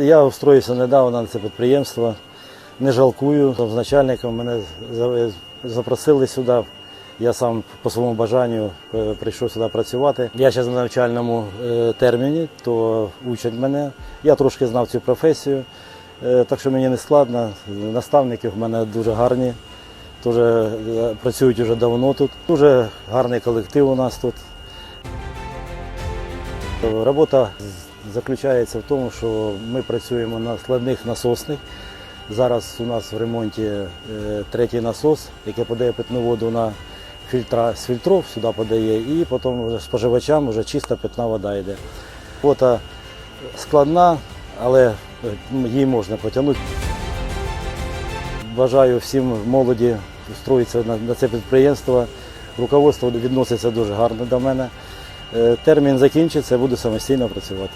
Я устроївся недавно на це підприємство, не жалкую. З начальником мене запросили сюди. Я сам по своєму бажанню е, прийшов сюди працювати. Я зараз на навчальному е, терміні, то учать мене. Я трошки знав цю професію, е, так що мені не складно. Наставники в мене дуже гарні, дуже е, працюють вже давно тут. Дуже гарний колектив у нас тут. Робота заключається в тому, що ми працюємо на складних насосних. Зараз у нас в ремонті е, третій насос, який подає питну воду на фільтра з фільтров сюди подає, і потім споживачам вже чиста питна вода йде. Робота складна, але е, її можна потягнути. Бажаю всім молоді встроїтися на це підприємство. Руководство відноситься дуже гарно до мене. Е, Термін закінчиться, буду самостійно працювати.